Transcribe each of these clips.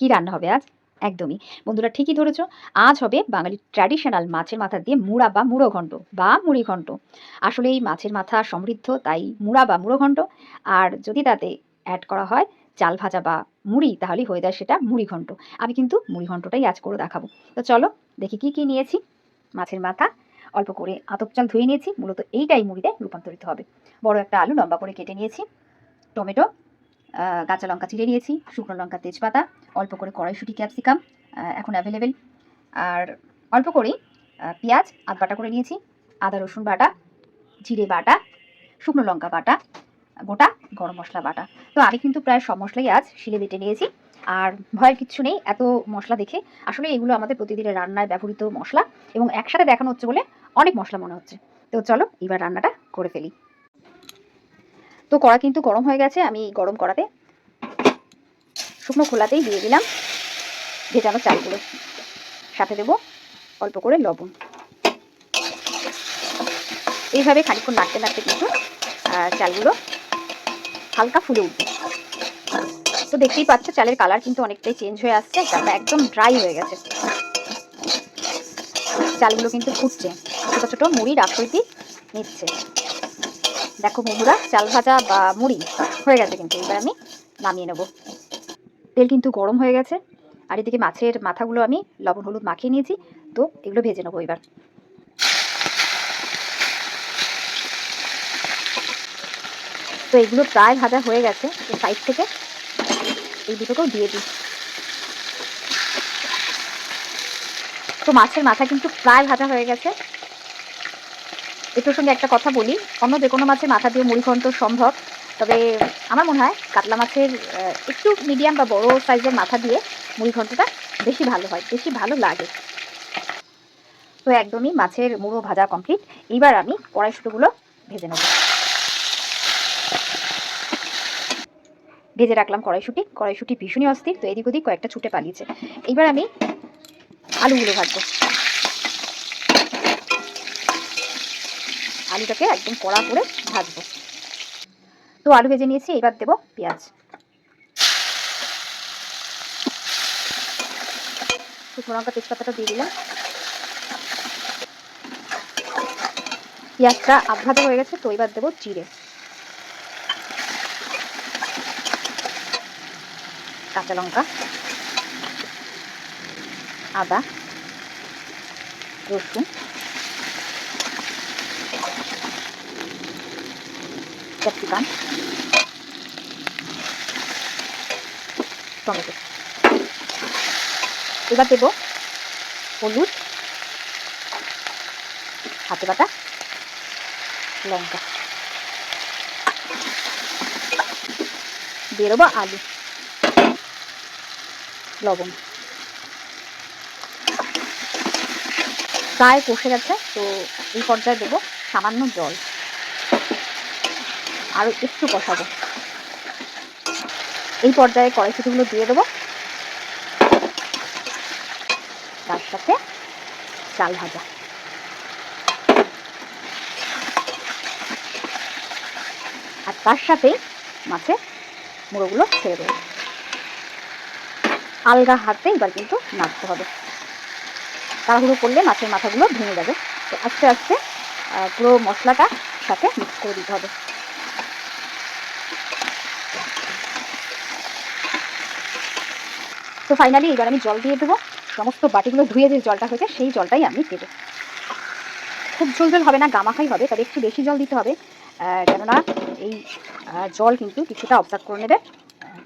কি রান্না হবে আজ? একদমই। বন্ধুরা, ঠিকই ধরেছো। আজ হবে বাঙালির ট্র্যাডিশনাল মাছের মাথা দিয়ে মুড়া বা মুড়ো ঘন্ট বা মুড়ি ঘন্ট আসলে এই মাছের মাথা সমৃদ্ধ, তাই মুড়া বা মুড়ো ঘন্ট আর যদি তাতে অ্যাড করা হয় চাল ভাজা বা মুড়ি, তাহলেই হয়ে যায় সেটা মুড়ি ঘন্ট আমি কিন্তু মুড়ি ঘন্টটাই আজ করে দেখাবো। তো চলো দেখি কি কি নিয়েছি মাছের মাথা। অল্প করে আতপ চাল ধুয়ে নিয়েছি, মূলত এইটাই মুড়িতে রূপান্তরিত হবে। বড় একটা আলু লম্বা করে কেটে নিয়েছি। টমেটো কাঁচা লঙ্কা চিড়ে নিয়েছি, শুকনো লঙ্কা তেজপাতা অল্প করে কড়াইশুঁটি, ক্যাপসিকাম এখন অ্যাভেলেবেল আর অল্প করেই পেঁয়াজ, আধ বাটা করে নিয়েছি, আদা, রসুন বাটা, জিরে বাটা, শুকনো লঙ্কা বাটা, গোটা গরম মশলা বাটা। তো আমি কিন্তু প্রায় সব মশলাই আজ শিলে বেটে নিয়েছি। আর ভয়ের কিচ্ছু নেই, এত মশলা দেখে। আসলে এগুলো আমাদের প্রতিদিনের রান্নায় ব্যবহৃত মশলা এবং একসাথে দেখানো হচ্ছে বলে অনেক মশলা মনে হচ্ছে। তো চলো, এবার রান্নাটা করে ফেলি। তো কড়া কিন্তু গরম হয়ে গেছে, আমি গরম কড়াতে শুকনো খোলাতেই দিয়ে দিলাম। ভেজানো চালগুলো সাথে দেবো, অল্প করে লবণ। এইভাবে খানিক্ষণ নাড়তে নাড়তে কিন্তু চালগুলো হালকা ফুলে উঠবে। তো দেখতেই পাচ্ছ, চালের কালার কিন্তু অনেকটাই চেঞ্জ হয়ে আসছে, চালটা একদম ড্রাই হয়ে গেছে। চালগুলো কিন্তু ফুটছে, ছোটো ছোটো মুড়ির আকৃতি নিচ্ছে। দেখো বন্ধুরা, চাল ভাজা বা মুড়ি হয়ে গেছে কিন্তু, এবার আমি নামিয়ে নেব। তেল কিন্তু গরম হয়ে গেছে। আর এদিকে মাছের মাথাগুলো আমি লবণ, হলুদ মাখিয়ে নিয়েছি। তো এগুলো ভেজে নেব এবার। তো এগুলো প্রায় ভাজা হয়ে গেছে সাইড থেকে। এই দুটোকেও দিয়ে দিই। তো মাছের মাথা কিন্তু প্রায় ভাজা হয়ে গেছে। এটার সঙ্গে একটা কথা বলি। অন্য যে কোনো মাছের মাথা দিয়ে মুড়ি ঘন্ট সম্ভব। তবে আমার মনে হয় কাতলা মাছের একটু মিডিয়াম বা বড় সাইজের মাথা দিয়ে মুড়ি ঘন্টটা বেশি ভালো হয়, বেশি ভালো লাগে। তো একদমই মাছের মুড়ো ভাজা কমপ্লিট এইবার আমি কড়াইশুটোগুলো ভেজে নেব। ভেজে রাখলাম কড়াইশুটি। কড়াইশুটি ভীষণই অস্থির, তো এদিক ওদিক কয়েকটা ছুটে পালিয়েছে। এইবার আমি আলুগুলো ভাজবো। আলুটাকে একদম কড়া করে ভাজবো। আলু ভেজে নিয়েছি, এবার দেবো পেঁয়াজ। লঙ্কা তেজপাতাটা দিয়ে দিলাম। পেঁয়াজটা আধ হয়ে গেছে, তো এবার দেবো জিরে। কাঁচা লঙ্কা। আদা। রসুন। ক্যাপসিকাম টমেটো এবার দেবো হলুদ হাতে বাটা লঙ্কা দেবো আলু লবণ প্রায় কষে গেছে তো এই পর্যায়ে দেবো সামান্য জল আরও একটু কষাবো। এই পর্যায়ে কড়াইশুটিগুলো দিয়ে দেবো। তার সাথে চাল ভাজা। আর তার সাথেই মাছের মুড়োগুলো ছেড়ে দেবো। আলগা হাতে এবার কিন্তু নাড়তে হবে। তাড়াহুড়ো করলে মাছের মাথাগুলো ভেঙে যাবে। তো আস্তে আস্তে পুরো মশলাটা সাথে মিক্স করে দিতে হবে। তো ফাইনালি এবার আমি জল দিয়ে দেবো। সমস্ত বাটিগুলো ধুয়ে যে জলটা হয়েছে, সেই জলটাই আমি দেবো। খুব ঝোল ঝোল হবে না, গামাখাই হবে, তবে একটু বেশি জল দিতে হবে। কেননা এই জল কিন্তু কিছুটা অবজার্ভ করে নেবে।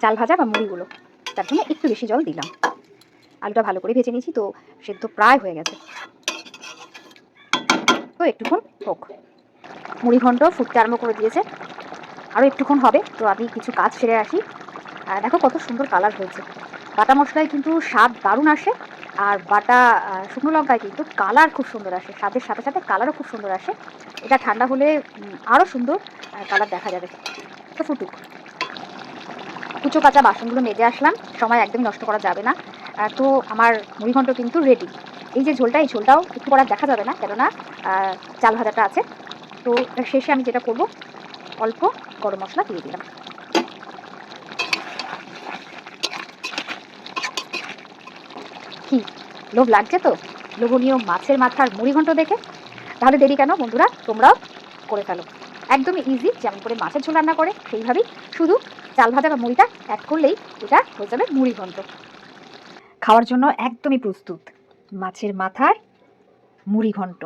চাল ভাজা বা মুড়িগুলো, তার জন্য একটু বেশি জল দিলাম। আলুটা ভালো করে ভেজে নিয়েছি, তো সেদ্ধ প্রায় হয়ে গেছে। তো একটুক্ষণ হোক। মুড়ি ঘন্ট ফুটতে আরম্ভ করে দিয়েছে। আরও একটুক্ষণ হবে, তো আমি কিছু কাজ সেরে আসি। আর দেখো কত সুন্দর কালার হয়েছে। বাটা মশলায় কিন্তু স্বাদ দারুণ আসে, আর বাটা শুকনো লঙ্কায় কিন্তু কালার খুব সুন্দর আসে, স্বাদের সাথে সাথে কালারও খুব সুন্দর আসে। এটা ঠান্ডা হলে আরও সুন্দর কালার দেখা যাবে। তো ফুটুক। কুচো কাঁচা বাসনগুলো মেজে আসলাম, সময় একদম নষ্ট করা যাবে না। তো আমার মুড়িঘণ্ট কিন্তু রেডি এই যে ঝোলটা, এই ঝোলটাও একটু পরে দেখা যাবে না, কেননা চাল ভাজাটা আছে। তো শেষে আমি যেটা করব, অল্প গরম মশলা দিয়ে দিলাম কি লোভ লাগছে তো? লোভনীয় মাছের মাথার মুড়িঘণ্ট দেখে? তাহলে দেরি কেন বন্ধুরা? তোমরাও করে ফেলো। একদমই ইজি যেমন করে মাছের ঝোল রান্না করে, সেইভাবেই শুধু চাল ভাজা বা মুড়িটা অ্যাড করলেই এটা হয়ে যাবে মুড়িঘণ্ট। খাওয়ার জন্য একদমই প্রস্তুত। মাছের মাথার মুড়ি ঘন্ট